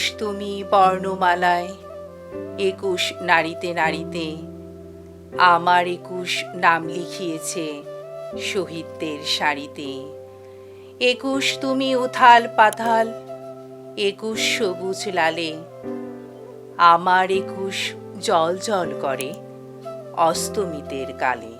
একুশ তুমি বর্ণমালায়, একুশ নারীতে নারীতে আমার একুশ নাম লিখিয়েছে শহীদদের শাড়িতে একুশ তুমি উথাল পাথাল, একুশ সবুজ লালে, আমার একুশ জল জল করে অস্তমিতের কালে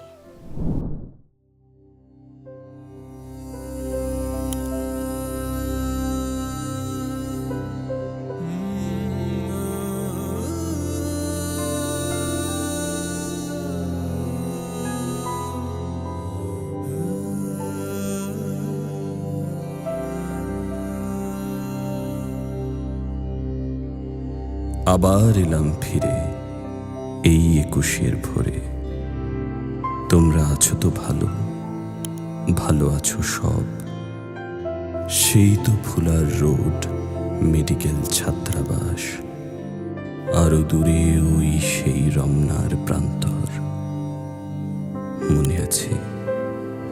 আবার এলাম ফিরে, এই একুশের ভোরে। তোমরা আছো তো ভালো ভালো আছো সব। সেই তো ফুলার রোড, মেডিকেল ছাত্রাবাস। আরও দূরে ওই সেই রমনার প্রান্তর। মনে আছে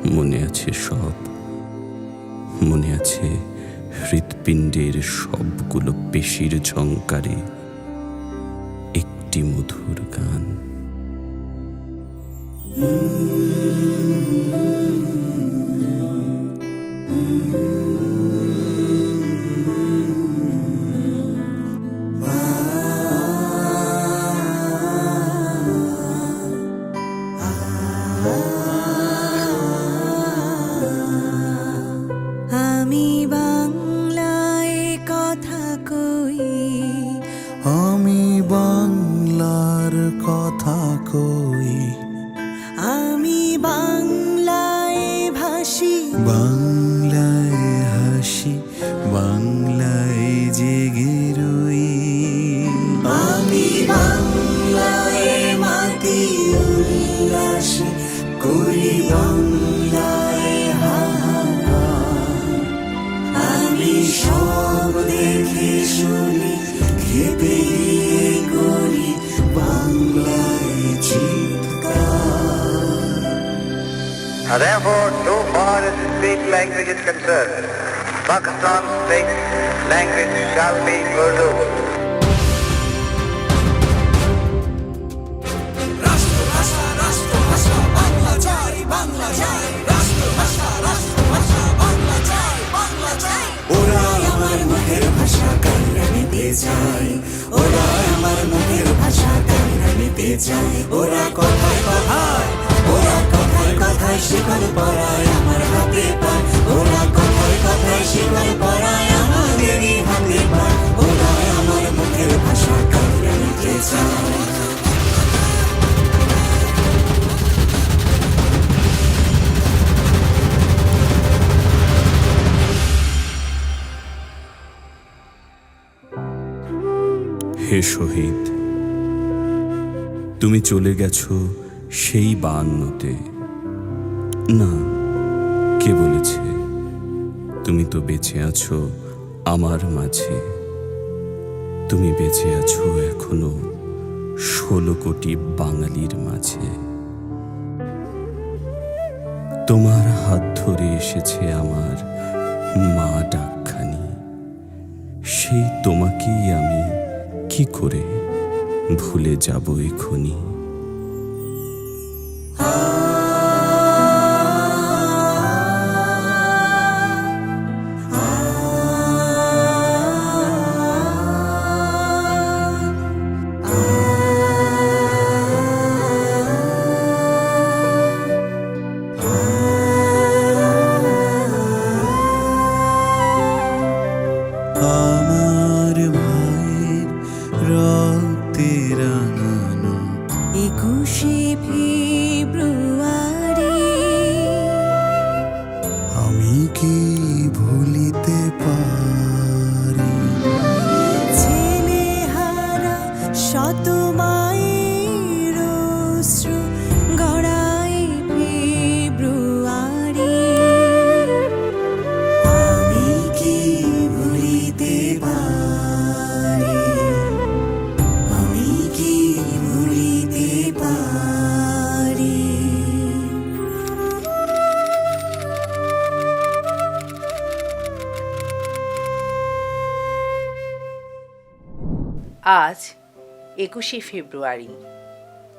মনে আছে সব। মনে আছে হৃৎপিণ্ডের সবগুলো পেশির ঝঙ্কারে একটি মধুর গান। Now, therefore, so far as the state language is concerned, Pakistan's state language shall be নিতে চায় ওরা আমার মুখের ভাষা কান্না নিতে চায় ওরা কথায় কথায় ওরা কথায় কথায় শিকল পরায় আমার হাতে ওরা কথায় কথায় পরায় হাতে ওরা আমার মুখের ভাষা নিতে হে শহীদ, তুমি চলে গেছো সেই বান্নতে। না, কে বলেছে? তুমি তো বেঁচে আছো আমার মাঝে। তুমি বেঁচে আছো এখনও ষোলো কোটি বাঙালির মাঝে। তোমার হাত ধরে এসেছে আমার মা ডাকখানি। সেই তোমাকেই আমি কি করে ভুলে যাব এখনি keep আজ একুশে ফেব্রুয়ারি,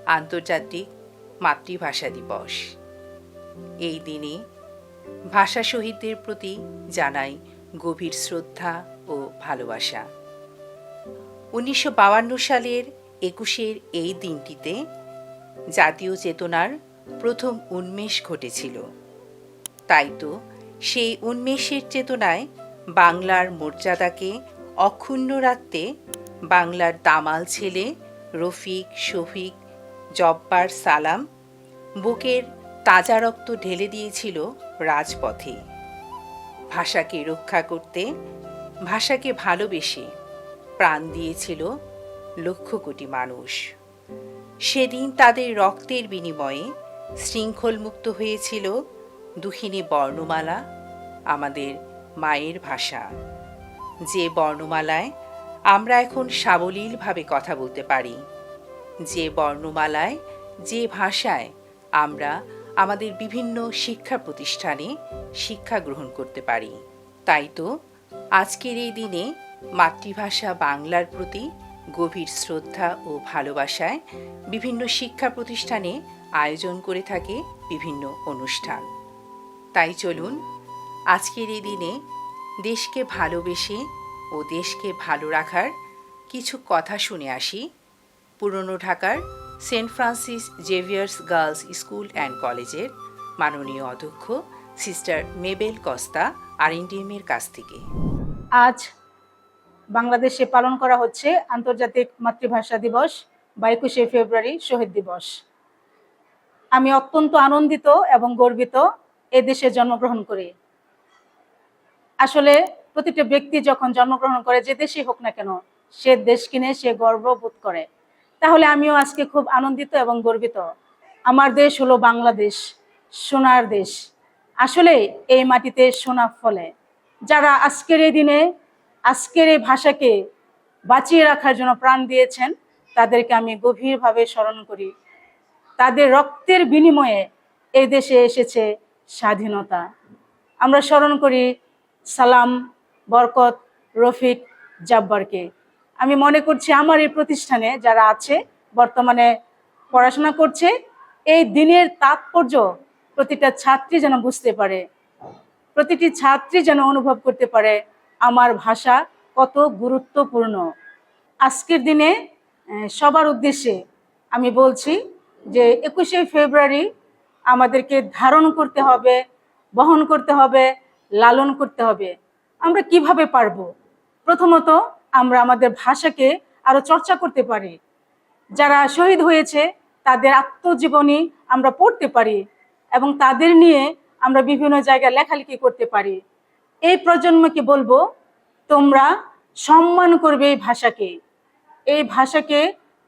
আন্তর্জাতিক মাতৃভাষা দিবস। এই দিনে ভাষা শহীদদের প্রতি জানাই গভীর শ্রদ্ধা ও ভালোবাসা। উনিশশো সালের একুশের এই দিনটিতে জাতীয় চেতনার প্রথম উন্মেষ ঘটেছিল। তাই তো সেই উন্মেষের চেতনায় বাংলার মর্যাদাকে অক্ষুণ্ণ রাখতে বাংলার দামাল ছেলে, রফিক, শফিক, জব্বার সালাম বুকের তাজা রক্ত ঢেলে দিয়েছিল রাজপথে। ভাষাকে রক্ষা করতে, ভাষাকে ভালোবেসে প্রাণ দিয়েছিল লক্ষ কোটি মানুষ। সেদিন তাদের রক্তের বিনিময়ে শৃঙ্খলমুক্ত হয়েছিল দুহিনী বর্ণমালা, আমাদের মায়ের ভাষা। যে বর্ণমালায় আমরা এখন সাবলীলভাবে কথা বলতে পারি। যে বর্ণমালায়, যে ভাষায় আমরা আমাদের বিভিন্ন শিক্ষা প্রতিষ্ঠানে শিক্ষা গ্রহণ করতে পারি। তাই তো, আজকের এই দিনে মাতৃভাষা বাংলার প্রতি গভীর শ্রদ্ধা ও ভালোবাসায় বিভিন্ন শিক্ষা প্রতিষ্ঠানে আয়োজন করে থাকে বিভিন্ন অনুষ্ঠান। তাই চলুন, আজকের এই দিনে দেশকে ভালোবেসে ও দেশকে ভালো রাখার কিছু কথা শুনে আসি। পুরনো ঢাকার Saint Francis Xavier's girls school and কলেজের মাননীয় অধ্যক্ষ সিস্টার মেবেল কস্তা আর আরএনডিএমের কাছ থেকে। আজ বাংলাদেশে পালন করা হচ্ছে আন্তর্জাতিক মাতৃভাষা দিবস বা একুশে ফেব্রুয়ারি শহীদ দিবস। আমি অত্যন্ত আনন্দিত এবং গর্বিত এ দেশে জন্মগ্রহণ করি। আসলে প্রতিটা ব্যক্তি যখন জন্মগ্রহণ করে, যে দেশই হোক না কেন, সে দেশ কিনে সে গর্ববোধ করে। তাহলে আমিও আজকে খুব আনন্দিত এবং গর্বিত। আমার দেশ হলো বাংলাদেশ, সোনার দেশ। আসলে এই মাটিতে সোনা ফলে। যারা আজকের এই দিনে, আজকের এই ভাষাকে বাঁচিয়ে রাখার জন্য প্রাণ দিয়েছেন, তাদেরকে আমি গভীরভাবে স্মরণ করি। তাদের রক্তের বিনিময়ে এই দেশে এসেছে স্বাধীনতা। আমরা স্মরণ করি, সালাম বরকত, রফিক জাব্বারকে। আমি মনে করছি আমার এই প্রতিষ্ঠানে যারা আছে, বর্তমানে পড়াশোনা করছে, এই দিনের তাৎপর্য প্রতিটা ছাত্রী যেন বুঝতে পারে, প্রতিটি ছাত্রী যেন অনুভব করতে পারে, আমার ভাষা কত গুরুত্বপূর্ণ। আজকের দিনে সবার উদ্দেশ্যে আমি বলছি যে একুশে ফেব্রুয়ারি আমাদেরকে ধারণ করতে হবে, বহন করতে হবে, লালন করতে হবে। আমরা কীভাবে পারব? প্রথমত, আমরা আমাদের ভাষাকে আরও চর্চা করতে পারি। যারা শহীদ হয়েছে, তাদের আত্মজীবনী আমরা পড়তে পারি এবং তাদের নিয়ে আমরা বিভিন্ন জায়গায় লেখালেখি করতে পারি। এই প্রজন্মকে বলব, তোমরা সম্মান করবে এই ভাষাকে। এই ভাষাকে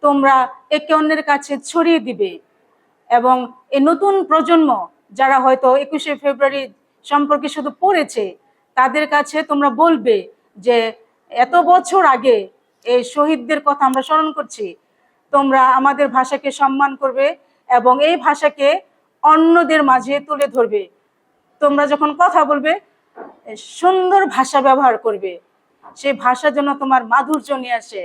তোমরা একে অন্যের কাছে ছড়িয়ে দিবে এবং এই নতুন প্রজন্ম যারা হয়তো একুশে ফেব্রুয়ারি সম্পর্কে শুধু পড়েছে তাদের কাছে তোমরা বলবে যে, এত বছর আগে এই শহীদদের কথা আমরা স্মরণ করছি। তোমরা আমাদের ভাষাকে সম্মান করবে এবং এই ভাষাকে অন্যদের মাঝে তুলে ধরবে। তোমরা যখন কথা বলবে, সুন্দর ভাষা ব্যবহার করবে। সেই ভাষা যেন তোমার মাধুর্য নিয়ে আসে।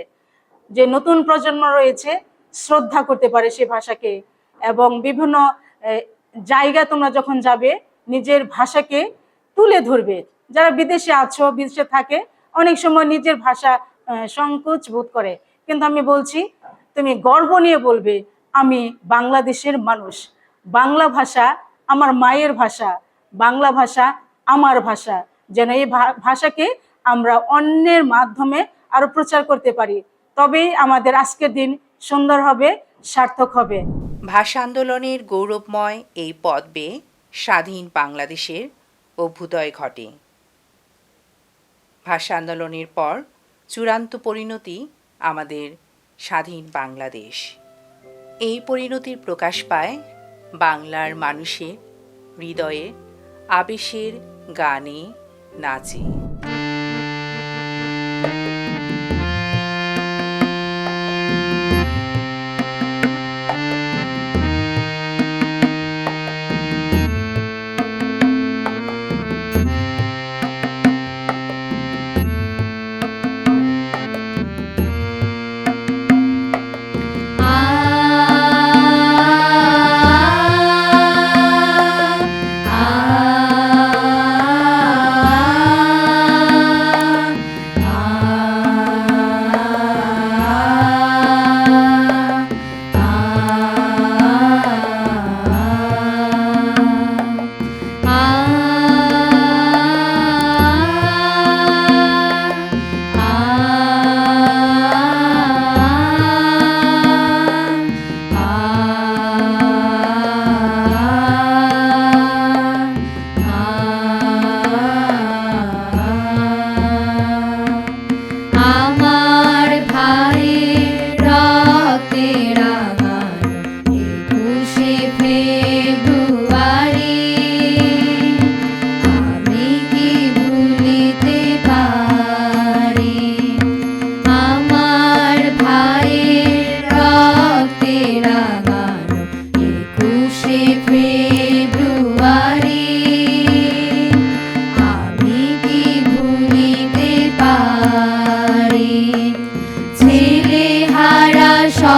যে নতুন প্রজন্ম রয়েছে, শ্রদ্ধা করতে পারে সে ভাষাকে এবং বিভিন্ন জায়গা তোমরা যখন যাবে, নিজের ভাষাকে তুলে ধরবে। যারা বিদেশে আছো, বিদেশে থাকে, অনেক সময় নিজের ভাষা সংকোচ বোধ করে। কিন্তু আমি বলছি, তুমি গর্ব নিয়ে বলবে, আমি বাংলাদেশের মানুষ। বাংলা ভাষা আমার মায়ের ভাষা, বাংলা ভাষা আমার ভাষা। যেন এই ভাষাকে আমরা অন্যের মাধ্যমে আরও প্রচার করতে পারি। তবেই আমাদের আজকের দিন সুন্দর হবে, সার্থক হবে। ভাষা আন্দোলনের গৌরবময় এই পদ বেয়ে স্বাধীন বাংলাদেশের অভ্যুদয় ঘটে। ভাষা আন্দোলনের পর চূড়ান্ত পরিণতি আমাদের স্বাধীন বাংলাদেশ। এই পরিণতির প্রকাশ পায় বাংলার মানুষের হৃদয়ে আবেশের গানে নাচে।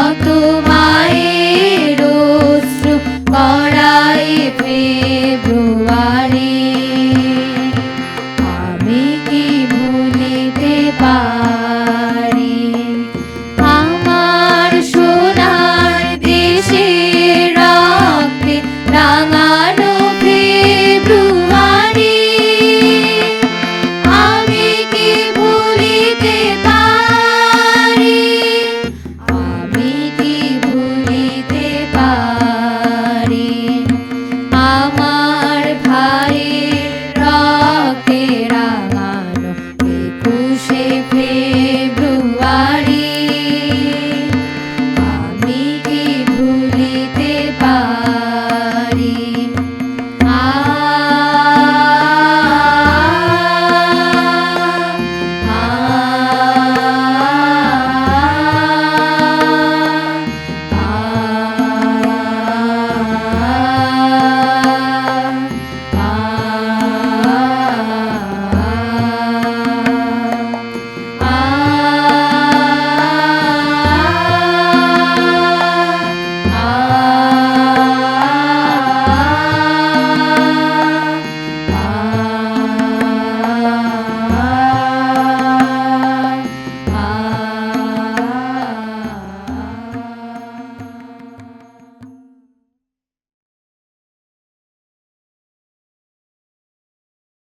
কত